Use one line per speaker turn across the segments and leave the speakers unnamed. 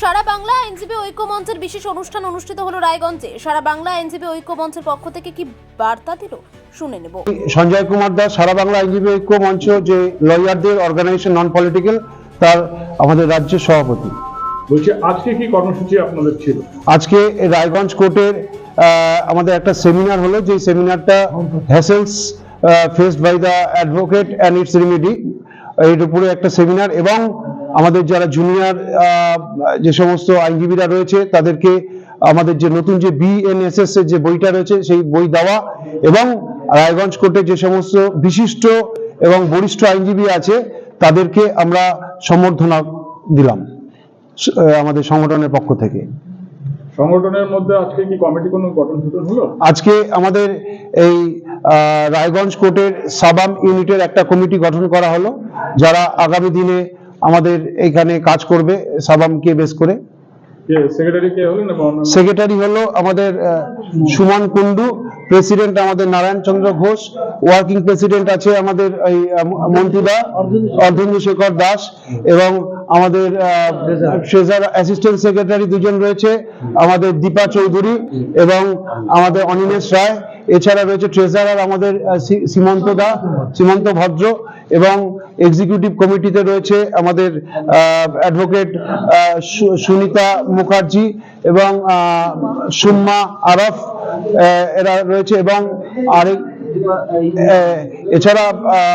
সারা বাংলা আইনজীবী ঐক্যমঞ্চের বিশেষ অনুষ্ঠান অনুষ্ঠিত হলো রায়গঞ্জে। সারা বাংলা আইনজীবী ঐক্য মঞ্চের পক্ষ থেকে কি বার্তা দিল? শুনে নেব।
সঞ্জয় কুমার দাস সারা বাংলা আইনজীবী ঐক্য মঞ্চ যে লয়ারদের অর্গানাইজেশন নন পলিটিক্যাল তার আমাদের রাজ্যের সভাপতি।
বলছি আজকে কি কর্মসূচি আপনাদের ছিল?
আজকে রায়গঞ্জ কোর্টের আহ, আমাদের একটা সেমিনার হলো। যে সেমিনারটা hassles faced by the advocate and its remedy এর উপরে একটা সেমিনার এবং আমাদের যারা জুনিয়র যে সমস্ত আইনজীবীরা রয়েছে তাদেরকে আমাদের যে নতুন যে বিএনএসএস এর যে বইটা রয়েছে সেই বই দেওয়া এবং রায়গঞ্জ কোর্টে যে সমস্ত বিশিষ্ট এবং বরিষ্ঠ আইনজীবী আছে তাদেরকে আমরা সম্বর্ধনা দিলাম আমাদের সংগঠনের পক্ষ থেকে।
সংগঠনের মধ্যে আজকে কি কমিটি কোনো গঠন হলো?
আজকে আমাদের এই রায়গঞ্জ কোর্টের সাবাম ইউনিটের একটা কমিটি গঠন করা হলো যারা আগামী দিনে আমাদের এখানে কাজ করবে সাবামকে বেস করে।
সেক্রেটারি
হলো আমাদের সুমন কুন্ডু প্রেসিডেন্ট আমাদের নারায়ণ চন্দ্র ঘোষ ওয়ার্কিং প্রেসিডেন্ট আছে আমাদের এই মন্ত্রীদা অর্ধেন্দু শেখর দাস এবং আমাদের ট্রেজার অ্যাসিস্ট্যান্ট সেক্রেটারি দুজন রয়েছে আমাদের দীপা চৌধুরী এবং আমাদের অনিমেষ রায়। এছাড়া রয়েছে ট্রেজারার আমাদের সীমন্ত দা সীমন্ত ভদ্র। এবং এক্সিকিউটিভ কমিটিতে রয়েছে আমাদের অ্যাডভোকেট সুনিতা মুখার্জি এবং সুম্মা আরফ এরা রয়েছে এবং আরেক এছাড়া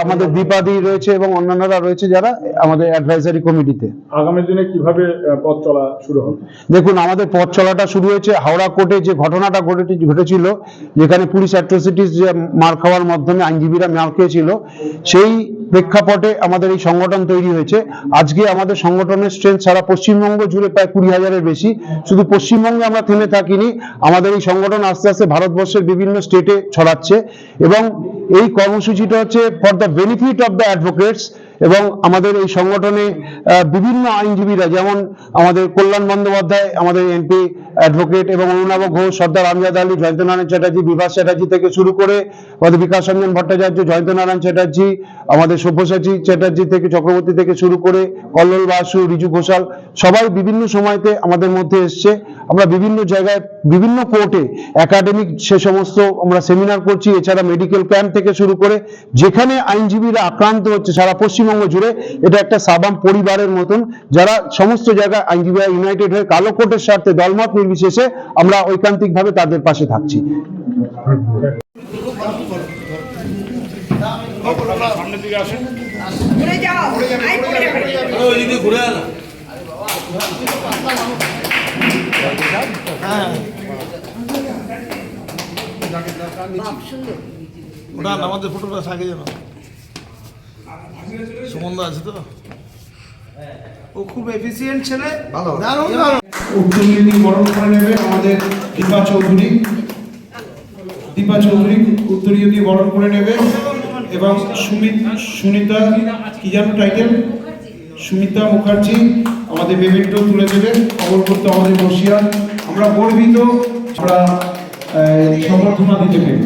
আমাদের দীপাদি রয়েছে এবং অন্যান্যরা রয়েছে যারা আমাদের অ্যাডভাইজারি কমিটিতে
আগামী দিনে কীভাবে পথ চলা শুরু হবে?
দেখুন আমাদের পথ চলাটা শুরু হয়েছে হাওড়া কোর্টে যে ঘটনাটা ঘটে- ঘটেছিল যেখানে পুলিশ অ্যাট্রোসিটিস যে মার খাওয়ার মাধ্যমে আইনজীবীরা মার খেয়েছিল সেই প্রেক্ষাপটে আমাদের এই সংগঠন তৈরি হয়েছে। আজকে আমাদের সংগঠনের স্ট্রেংথ সারা পশ্চিমবঙ্গ জুড়ে প্রায় কুড়ি হাজারের বেশি। শুধু পশ্চিমবঙ্গে আমরা থেমে থাকিনি, আমাদের এই সংগঠন আস্তে আস্তে ভারতবর্ষের বিভিন্ন স্টেটে ছড়াচ্ছে। এবং এই কর্মসূচিটা হচ্ছে for the benefit of the advocates এবং আমাদের এই সংগঠনে বিভিন্ন আইনজীবীরা, যেমন আমাদের কল্যাণ বন্দ্যোপাধ্যায়, আমাদের এমপি অ্যাডভোকেট এবং অরুণাব ঘোষ, সর্দার আমজাদ আলী জয়ন্ত নারায়ণ চ্যাটার্জি, বিভাস চ্যাটার্জি থেকে শুরু করে আমাদের বিকাশ রঞ্জন ভট্টাচার্য জয়ন্ত নারায়ণ চ্যাটার্জি, আমাদের সব্যসাচী চ্যাটার্জি থেকে, চক্রবর্তী থেকে শুরু করে কল্লোল বাসু, রিজু ঘোষাল, সবাই বিভিন্ন সময়তে আমাদের মধ্যে এসছে। আমরা বিভিন্ন জায়গায়, বিভিন্ন কোর্টে একাডেমিক সে সমস্ত আমরা সেমিনার করছি, এছাড়া মেডিকেল ক্যাম্প থেকে শুরু করে যেখানে আইনজীবীরা আক্রান্ত হচ্ছে সারা পশ্চিমবঙ্গ জুড়ে, এটা একটা সাবাম পরিবারের মতন, যারা সমস্ত জায়গায় আইনজীবীরা ইউনাইটেড হয়ে কালো কোর্টের স্বার্থে দলমত নির্বিশেষে আমরা ঐকান্তিকভাবে তাদের পাশে থাকছি।
সামনের দিকে আসেন
ঘুরে যাও আই পড়ে যাবে
ওইদিকে ঘুরে ওটা আমাদের ফটোটা থাকে যেন সুমন্দা আছে তো?
ও খুব এফিসিয়েন্ট ছেলে।
ভালো।
দারুণ দারুণ।
উত্তরীয় বরণ করে নেবে আমাদের দীপা চৌধুরী। দীপা চৌধুরী উত্তরীয় বরণ করে নেবে এবং সুমিত সুনিতা কি জানো টাইটেল সুমিতা মুখার্জি আমাদের মেমেন্টো তুলে দেবে। খবর করতে আমাদের বসিয়া। আমরা গর্বিত আমরা আহ, দিতে পেরে।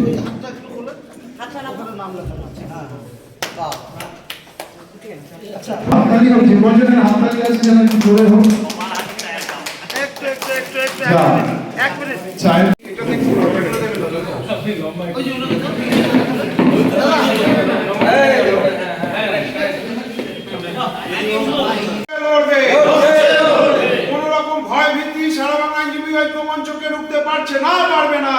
হোক যে কজনের হাততালি আছে যেন একটু জোরে হোক
একটু একটু একটু একটু
যা।
এক মিনিট
চাই
লড়বে কোন রকম ভয় ভীতি সারা বাংলা আইনজীবী ঐক্য মঞ্চকে রুখতে পারছে না পারবে না